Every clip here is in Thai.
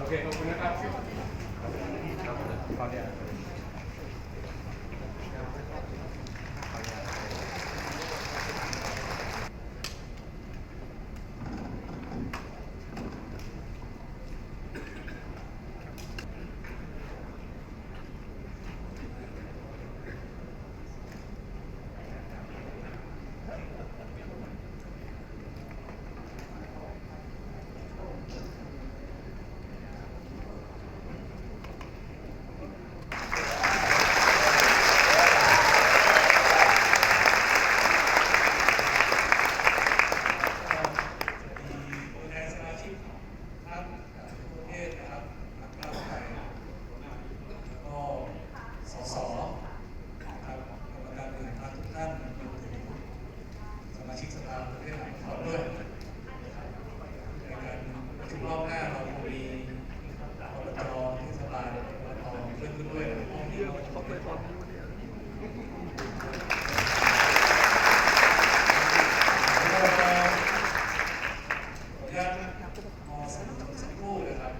โอเคขอบคุณนะครับครับขอเดียวตัวแทนสมาชิกพรรคประเทศนะครับพรรคก้าวไกลแล้วก็สสนะครับกรรมการบริหารพรรคทุกท่านรวมถึงสมาชิกสภาประเทศหลายคนด้วยนะครับในการประชุมรอบหน้าเราคงมีอบจเทศบาลอบตเพิ่มขึ้นด้วยห้องที่เราเขาเคยบอกเราจะ ขออนุญาตมอสมุดสักครู่นะครับ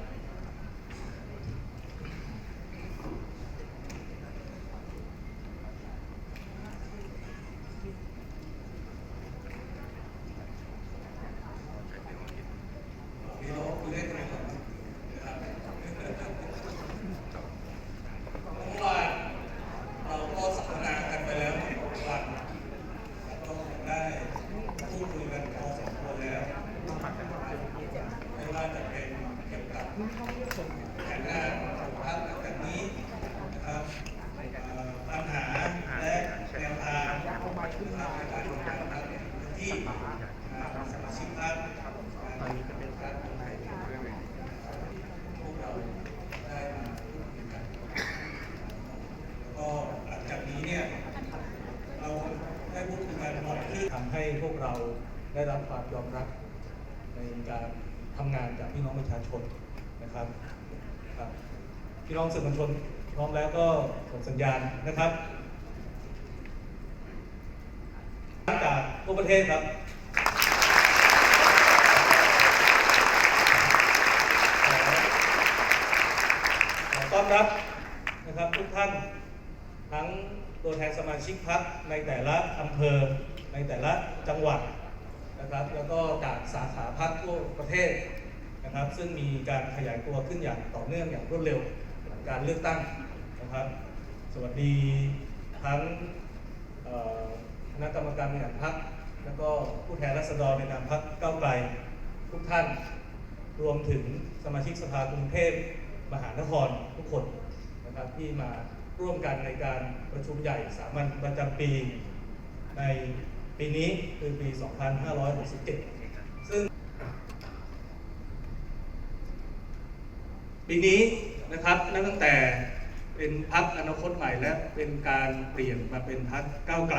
นี่เราคุยเล่นกันก่อนนะครับเมื่อวานเราก็สัมมนากันไปแล้ววันแล้วก็ได้พูดคุยกันพอสมควรแล้ว ไม่ว่าจะเป็นเกี่ยวกับแผนงานของพรรคหลังจากนี้นะครับเอ่อปัญหาและแนวทาง กทำงานพรรคในพื้นที่นะครับสมารรคการเป็นพรรคพวกเราได้มาพูดคุยกันแล้วก็หลังจากนี้เนี่ยเราได้พูดคุยกันบ่อยขึ้นทำให้พวกเราได้รับความยอมรับในการทำงานจากพี่น้องประชาชนนะครับครับพี่น้องสื่อมวลชนพร้อมแล้วก็ส่งสัญญาณนะครับ จากทั่วประเทศครับขอต้อนรับนะครับทุกท่านทั้งตัวแทนสมาชิกพรรคในแต่ละอำเภอในแต่ละจังหวัดนะครับ แล้วก็จากสาขาพรรคทั่วประเทศนะครับ ซึ่งมีการขยายตัวขึ้นอย่างต่อเนื่องอย่างรวดเร็วหลังการเลือกตั้งนะครับ สวัสดีทั้ง ณะกรรมการบริหารพรรคแล้วก็ผู้แทนราษฎรในนามพรรคก้าวไกลทุกท่าน รวมถึงสมาชิกสภากรุงเทพมหานครทุกคนนะครับที่มาร่วมกันในการประชุมใหญ่สามัญประจำปี ในปีนี้คือปี 2567 ซึ่ง ปีนี้นะครับนับตั้งแต่เป็นพักอนาคตใหม่และเป็นการเปลี่ยนมาเป็นพักก้าวไกล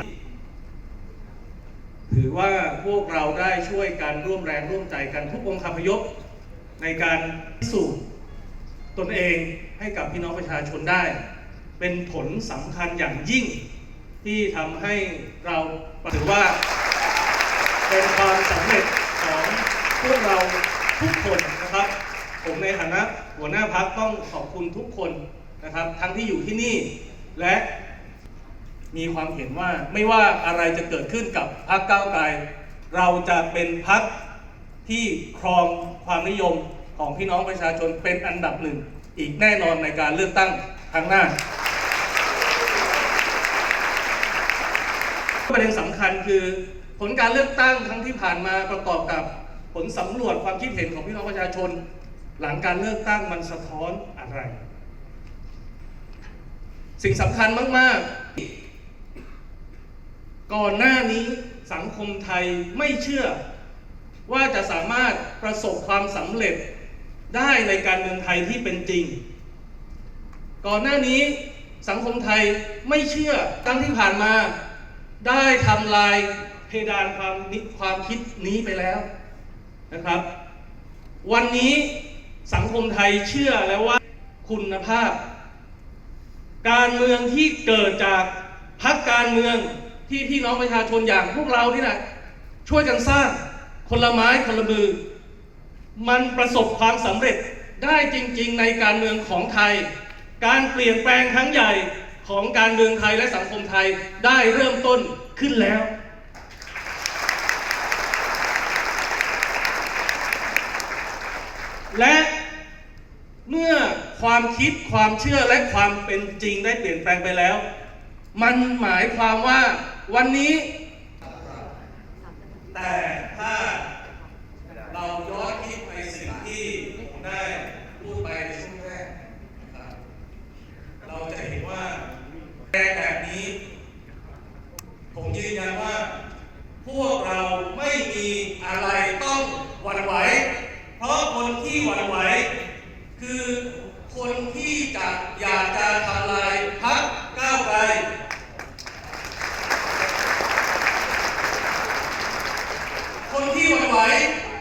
ถือว่าพวกเราได้ช่วยกันร่วมแรงร่วมใจกันทุกองค์คพยพในการพิสูจน์ตนเองให้กับพี่น้องประชาชนได้ เป็นผลสำคัญอย่างยิ่งที่ทำให้เราถือว่าเป็นความสำเร็จของพวกเราทุกคนนะครับ ผมในฐานะหัวหน้าพักต้องขอบคุณทุกคนนะครับ ทั้งที่อยู่ที่นี่และ มีความเห็นว่าไม่ว่าอะไรจะเกิดขึ้นกับพรรคก้าวไกล เราจะเป็นพรรคที่ครองความนิยมของพี่น้องประชาชนเป็นอันดับหนึ่ง อีกแน่นอนในการเลือกตั้งครั้งหน้า ประเด็นสำคัญคือผลการเลือกตั้งครั้งที่ผ่านมาประกอบกับผลสำรวจความคิดเห็นของพี่น้องประชาชน หลังการเลือกตั้งมันสะท้อนอะไร สิ่งสำคัญมาก ๆ ก่อนหน้านี้สังคมไทยไม่เชื่อ ว่าจะสามารถประสบความสำเร็จได้ในการเมืองไทยที่เป็นจริง ก่อนหน้านี้สังคมไทยไม่เชื่อตั้งที่ผ่านมา ได้ทำลายเพดานความนิความคิดนี้ไปแล้วนะครับ วันนี้สังคมไทยเชื่อแล้วว่าคุณภาพ การเมืองที่เกิดจากพรรคการเมือง ที่พี่น้องประชาชนอย่างพวกเรานี่แหละช่วยกันสร้างคนละไม้คนละมือ มันประสบความสำเร็จได้จริง ๆ ในการเมืองของไทย การเปลี่ยนแปลงครั้งใหญ่ของการเมืองไทยและสังคมไทยได้เริ่มต้นขึ้นแล้ว และเมื่อความคิดความเชื่อและความเป็นจริงได้เปลี่ยนแปลงไปแล้ว มันหมายความว่า วันนี้ แต่ถ้าเราย้อนคิดไปสิ่งที่ผมได้พูดไปในช่วงแรกเราจะเห็นว่าแรงแบบนี้ ผมยืนยันว่า พวกเราไม่มีอะไรต้องหวั่นไหว เพราะคนที่หวั่นไหว คือคนที่จะอยากจะทำลายพรรคก้าวไกล คนที่หวั่นไหว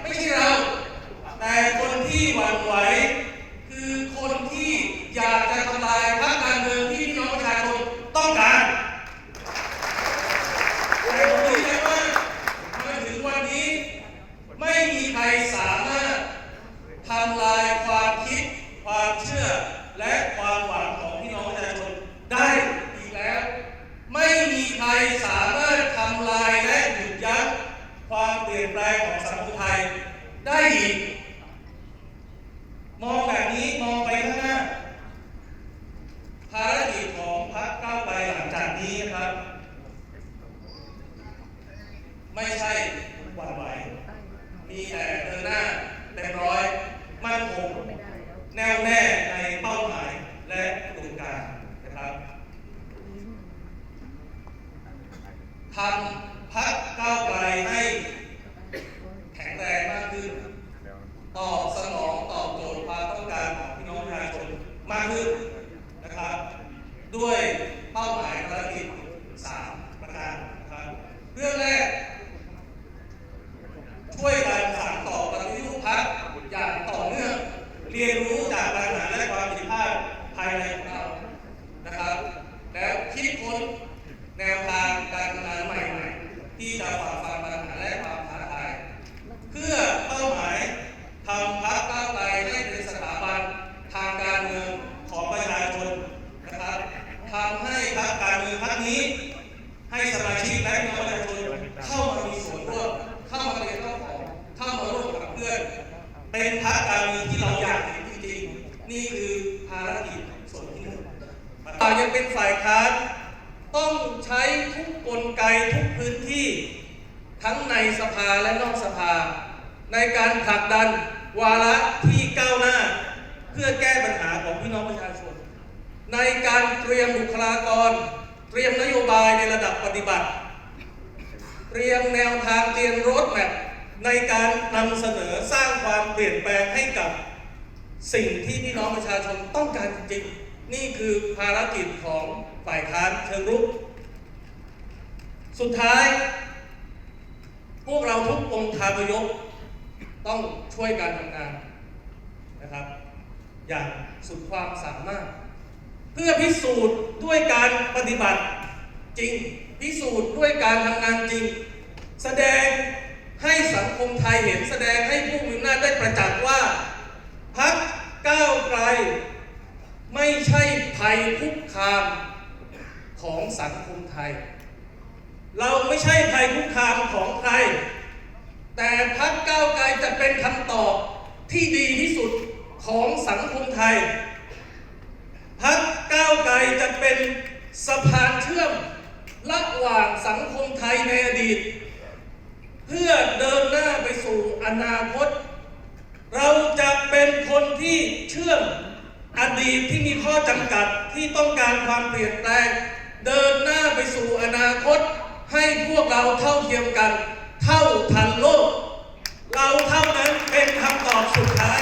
ไม่ใช่เรา แต่คนที่หวั่นไหว คือคนที่อยากจะทำลายพรรคการเมืองที่พี่น้องประชาชนต้องการแต่ผมยืนยันว่ามาถึงวันนี้ ไม่มีใครสามารถทำลายความคิด ความเชื่อ และความหวังของพี่น้องประชาชนได้อีกแล้ว ไม่มีใครสามารถทำลายและหยุดยั้งความเปลี่ยนแปลงของสังคมไทยได้อีก มองแบบนี้มองไปข้างหน้า ภารกิจของพรรคก้าวไกลหลังจากนี้นะ ครับ ไม่ใช่หวั่นไหว มีแต่เดินหน้าเต็มร้อย มั่นคงแน่วแน่ในเป้าหมายและกลุ่มการนะครับทำพักก้าวไกลให้แข็งแรงมากขึ้น ตอบสนองตอบโจทย์ความต้องการของพี่น้องประชาชนมากขึ้นนะครับ ด้วยเป้าหมายภารกิจสามประการนะครับ เรื่องแรก ช่วยกันสานต่อปฏิรูปพักอย่างต่อเนื่อง เรียนรู้จากปัญหาและความผิดพลาดภายในของเรานะครับ แล้วคิดค้นแนวทางการทำงานใหม่ๆ ที่จะฝ่าฟันปัญหาและความท้าทาย เพื่อเป้าหมายทำพักก้าวไกลให้เป็นสถาบันทางการเมืองของประชาชนนะครับทำให้พักการเมืองพักนี้ ให้สมาชิกและพี่น้องประชาชนเข้ามามีส่วนร่วมเข้ามาเป็นเจ้าของเข้ามาร่วมกับเพื่อน เป็นพรรคการเมืองที่เราอยากเห็นจริงๆนี่คือภารกิจส่วนที่หนึ่งเรายังเป็นฝ่ายค้านต้องใช้ทุกกลไกทุกพื้นที่ ทั้งในสภาและนอกสภา ในการผลักดันวาระที่ก้าวหน้า เพื่อแก้ปัญหาของพี่น้องประชาชน ในการเตรียมบุคลากร เตรียมนโยบายในระดับปฏิบัติเตรียมแนวทางเตรียมรถแมพในการนำเสนอสร้างความเปลี่ยนแปลงให้กับสิ่งที่พี่น้องประชาชนต้องการจริงๆนี่คือภารกิจของฝ่ายค้านเชิงรุก สุดท้าย พวกเราทุกองค์คาพยพต้องช่วยการทำงานนะครับ อย่างสุดความสามารถ เพื่อพิสูจน์ด้วยการปฏิบัติจริง พิสูจน์ด้วยการทำงานจริง แสดงให้สังคมไทยเห็นแสดงให้ผู้มีอำนาจได้ประจักษ์ว่าพักก้าวไกล ไม่ใช่ภัยคุกคามของสังคมไทย เราไม่ใช่ภัยคุกคามของใคร แต่พักก้าวไกลจะเป็นคำตอบที่ดีที่สุดของสังคมไทย จะเป็นสะพานเชื่อมระหว่างสังคมไทยในอดีต เพื่อเดินหน้าไปสู่อนาคต เราจะเป็นคนที่เชื่อมอดีตที่มีข้อจำกัดที่ต้องการความเปลี่ยนแปลง เดินหน้าไปสู่อนาคต ให้พวกเราเท่าเทียมกัน เท่าทันโลก เราเท่านั้นเป็นคำตอบสุดท้าย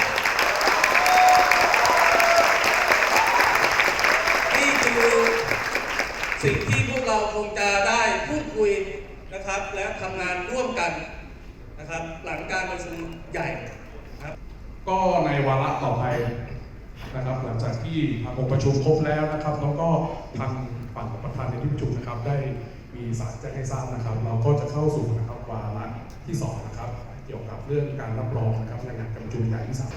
สิ่งที่พวกเราคงจะได้พูดคุยนะครับ และทำงานร่วมกันนะครับ หลังการประชุมใหญ่ครับ ก็ในวาระต่อไปนะครับ หลังจากที่ทางองค์ประชุมครบแล้วนะครับ แล้วก็ทางฝั่งประธานในที่ประชุมนะครับ ได้มีสารแจ้งให้ทราบนะครับ เราก็จะเข้าสู่นะครับวาระที่สองนะครับ เกี่ยวกับเรื่องการรับรองนะครับในงานการประชุมใหญ่ที่สาม